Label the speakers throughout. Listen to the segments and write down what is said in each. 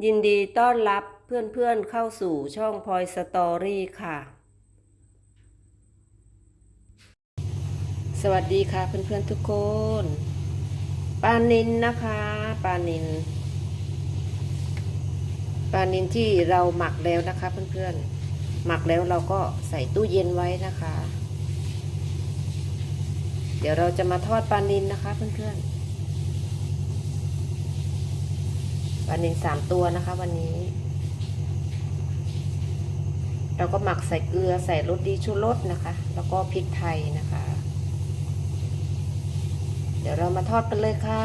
Speaker 1: ยินดีต้อนรับเพื่อนๆเข้าสู่ช่องพลอยสตอรี่ค่ะ สวัสดีค่ะเพื่อนๆทุกคนปลานินนะคะปลานินปลานินที่เราหมักแล้วนะคะเพื่อนๆ หมักแล้วเราก็ใส่ตู้เย็นไว้นะคะ เดี๋ยวเราจะมาทอดปลานินนะคะเพื่อนๆ ป ลานินสามตัวนะคะ วันนี้ เราก็หมักใส่เกลือใส่รสดีชูรสนะคะ แล้วก็พริกไทยนะคะ เดี๋ยวเรามาทอดกันเลยค่ะ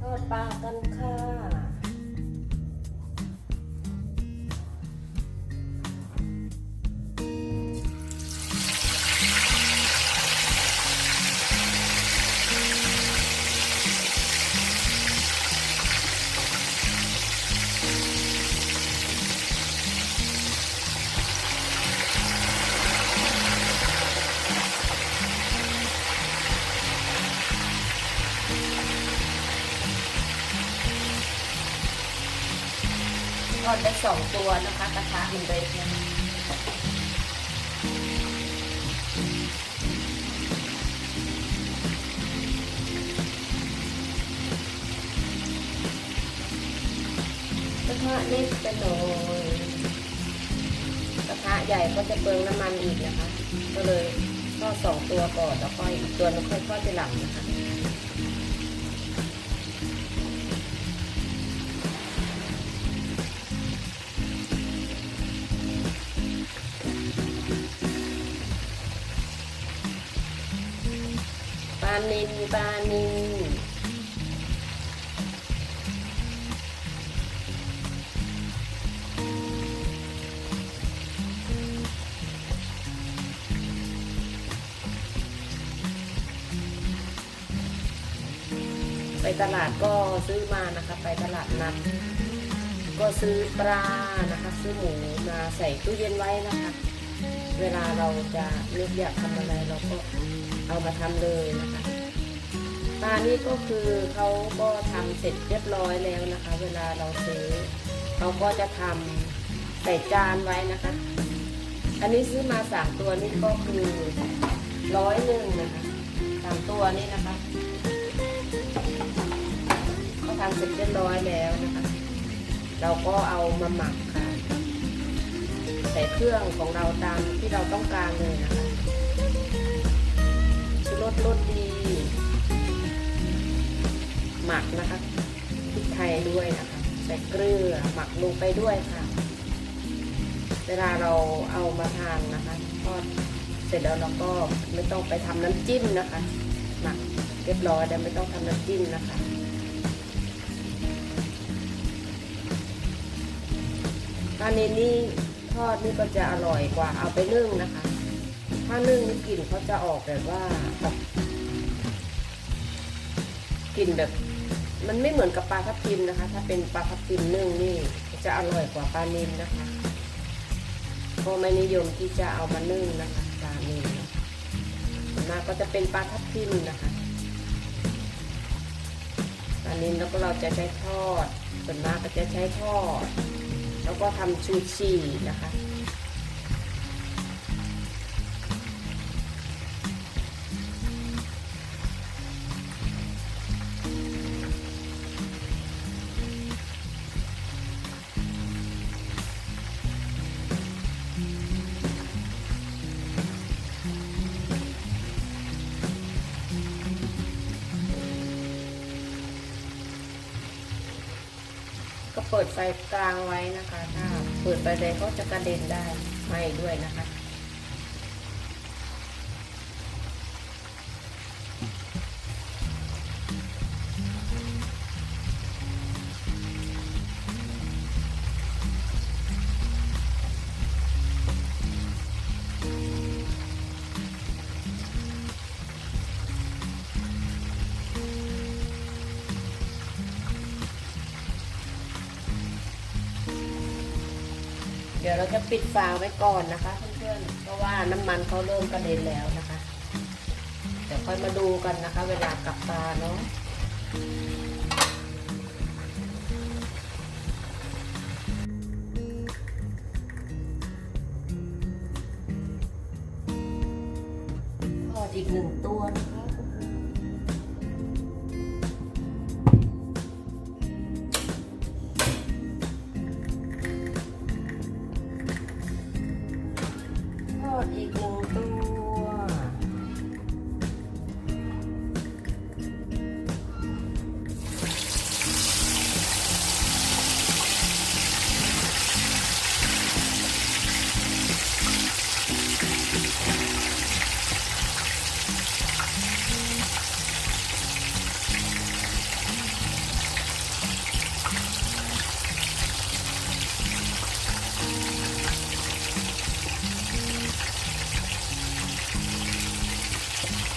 Speaker 1: ทอดปลากัน ดได้สองตัวนะคะกระทะอินเล็กนะกระทะเล็กไปหน่อยกระทะใหญ่ก็จะเปลืองน้ำมันอีกนะคะ ก็เลยทอดสองตัวก่อนแล้วค่อยอีกตัวนึงค่อยทอดทีหลังนะคะ นินปลานินไปตลาดก็ซื้อมานะคะ ไปตลาดนัดก็ซื้อปลานะคะ ซื้อหมูมาใส่ตู้เย็นไว้นะคะ เวลาเราจะเลือกอยากทำอะไรเราก็ เอามาทำเลยนะคะปลานี่ก็คือเขาก็ทำเสร็จเรียบร้อยแล้วนะคะ เวลาเราซื้อเขาก็จะทำใส่จานไว้นะคะ อันนี้ซื้อมาสามตัวนี่ก็คือร้อยหนึ่งนะคะสามตัวนี่นะคะเขาทำเสร็จเรียบร้อยแล้วนะคะ เราก็เอามาหมักค่ะ ใส่เครื่องของเราตามที่เราต้องการเลยนะคะ รสรสดี หมักนะคะพริกไทยด้วยนะคะใส่เกลือหมักลงไปด้วยค่ะ เวลาเราเอามาทานนะคะทอดเสร็จแล้วเราก็ไม่ต้องไปทำน้ำจิ้มนะคะ หมักเรียบร้อยแล้วไม่ต้องทำน้ำจิ้มนะคะปลาเนนี่ทอดนี่ก็จะอร่อยกว่าเอาไปนึ่งนะคะ ถ้านึ่งนี่กลิ่นเขาจะออกแบบว่าแบบกลิ่นแบบ มันไม่เหมือนกับปลาทับทิมนะคะ ถ้าเป็นปลาทับทิมนึ่งนี่จะอร่อยกว่าปลานิลนะคะเพราะไม่นิยมที่จะเอามานึ่งนะคะปลานิลนส่วนมากก็จะเป็นปลาทับทิมนะคะปลานิลแล้วก็เราจะใช้ทอดส่วนมากก็จะใช้ทอด แล้วก็ทำชูชีนะคะ ก็เปิดไฟกลางไว้นะคะ ถ้าเปิดไฟแดงก็จะกระเด็นได้ไหม้ด้วยนะคะ เดี๋ยวเราจะปิดฝาไว้ก่อนนะคะเพื่อนๆ เพราะว่าน้ำมันเขาเริ่มกระเด็นแล้วนะคะ เดี๋ยวค่อยมาดูกันนะคะ เวลากลับปลาเนาะทอดอีกหนึ่งตัวนะคะ ทอด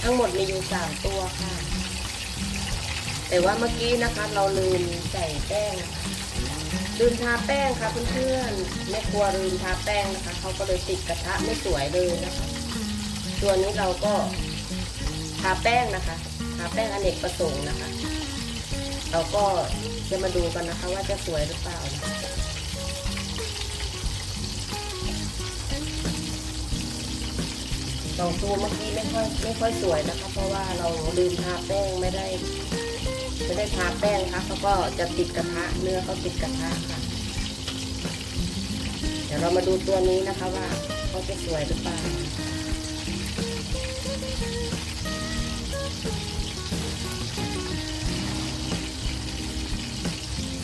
Speaker 1: ทั้งหมดมีอยู่สามตัวค่ะ แต่ว่าเมื่อกี้นะคะ เราลืมใส่แป้งนะคะลืมทาแป้งค่ะเพื่อนๆแม่ครัวลืมทาแป้งนะคะเขาก็เลยติดกระทะไม่สวยเลยนะคะตัวนี้เราก็ทาแป้งนะคะทาแป้งอเนกประสงค์นะคะ เราก็จะมาดูกันนะคะว่าจะสวยหรือเปล่านะคะ สองตัวเมื่อกี้ไม่ค่อยไม่ค่อยสวยนะคะ เพราะว่าเราลืมทาแป้งไม่ได้ไม่ได้ทาแป้งค่ะเขาก็จะติดกระทะเนื้อเขาติดกระทะค่ะ เดี๋ยวเรามาดูตัวนี้นะคะว่าเขาจะสวยหรือเปล่า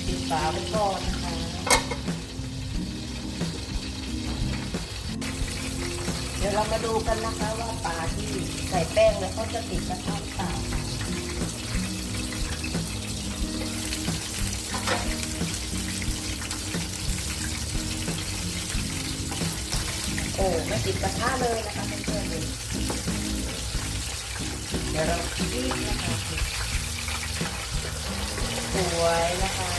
Speaker 1: ปิดฝาไว้ก่อน ยวเรามาดูกันนะคะว่าปลาที่ใส่แป้งแล้วเขาจะติดกระทะหรือเปล่าโอ้ไม่ติดกระทะเลยนะคะเพื่อนๆเดี๋ยวเราคีบนะคะสวยนะคะ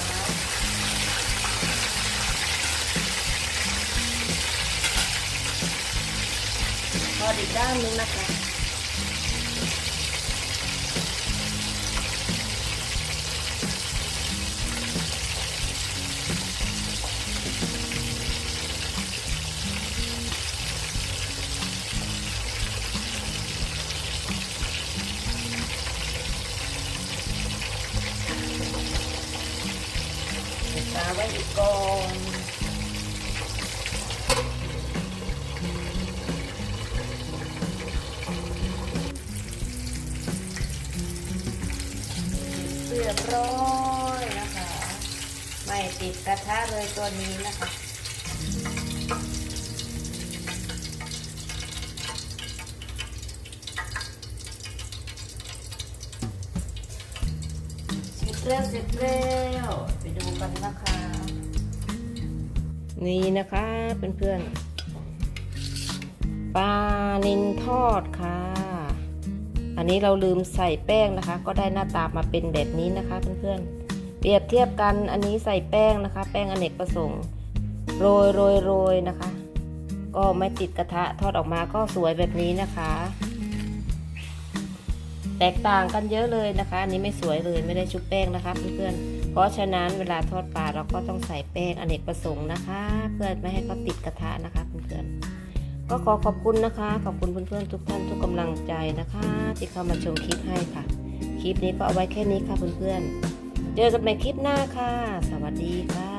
Speaker 1: ทอดอีกด้านนึงนะคะปิดต เรียบร้อยนะคะ ไม่ติดกระทะเลยตัวนี้นะคะเร็จแล้วเสร็จแล้วไปดูกันนะคะ นี่นะคะเพื่อนๆปลานินทอดค่ะ อันนี้เราลืมใส่แป้งนะคะ ก็ได้หน้าตามาเป็นแบบนี้นะคะเพื่อนๆ เปรียบเทียบกันอันนี้ใส่แป้งนะคะ แป้งอเนกประสงค์โรยโรยโรยนะคะ ก็ไม่ติดกระทะทอดออกมาก็สวยแบบนี้นะคะ แตกต่างกันเยอะเลยนะคะ อันนี้ไม่สวยเลยไม่ได้ชุบแป้งนะคะเพื่อนๆ เพราะฉะนั้นเวลาทอดปลาเราก็ต้องใส่แป้งอเนกประสงค์นะคะ เพื่อไม่ให้เขาติดกระทะนะคะเพื่อนๆ ก็ขอขอบคุณนะคะ ขอบคุณเพื่อนๆทุกท่านทุกกำลังใจนะคะ ที่เข้ามาชมคลิปให้ค่ะ คลิปนี้ก็เอาไว้แค่นี้ค่ะเพื่อนๆ เจอกันใหม่คลิปหน้าค่ะ สวัสดีค่ะ